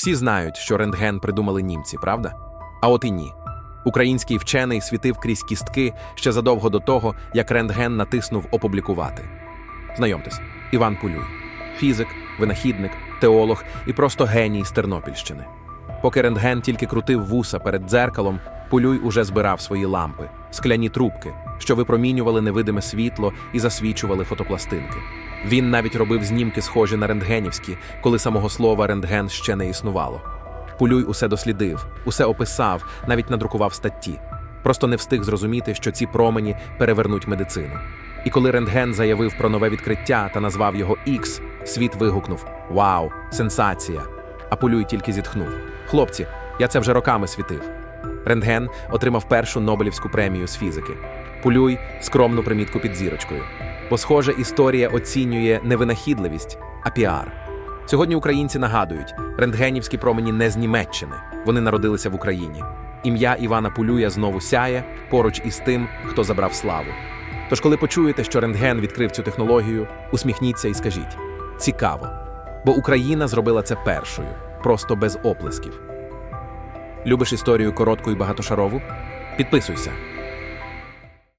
Всі знають, що рентген придумали німці, правда? А от і ні. Український вчений світив крізь кістки ще задовго до того, як рентген натиснув опублікувати. Знайомтесь, Іван Пулюй, фізик, винахідник, теолог і просто геній з Тернопільщини. Поки рентген тільки крутив вуса перед дзеркалом, Пулюй уже збирав свої лампи, скляні трубки, що випромінювали невидиме світло і засвічували фотопластинки. Він навіть робив знімки, схожі на рентгенівські, коли самого слова рентген ще не існувало. Пулюй усе дослідив, усе описав, навіть надрукував статті. Просто не встиг зрозуміти, що ці промені перевернуть медицину. І коли рентген заявив про нове відкриття та назвав його X, світ вигукнув: Вау, сенсація! А Пулюй тільки зітхнув: Хлопці, я це вже роками світив. Рентген отримав першу Нобелівську премію з фізики. Пулюй скромну примітку під зірочкою. Бо, схоже, історія оцінює не винахідливість, а піар. Сьогодні українці нагадують, рентгенівські промені не з Німеччини, вони народилися в Україні. Ім'я Івана Пулюя знову сяє поруч із тим, хто забрав славу. Тож, коли почуєте, що рентген відкрив цю технологію, усміхніться і скажіть: цікаво. Бо Україна зробила це першою, просто без оплесків. Любиш історію коротку і багатошарову? Підписуйся.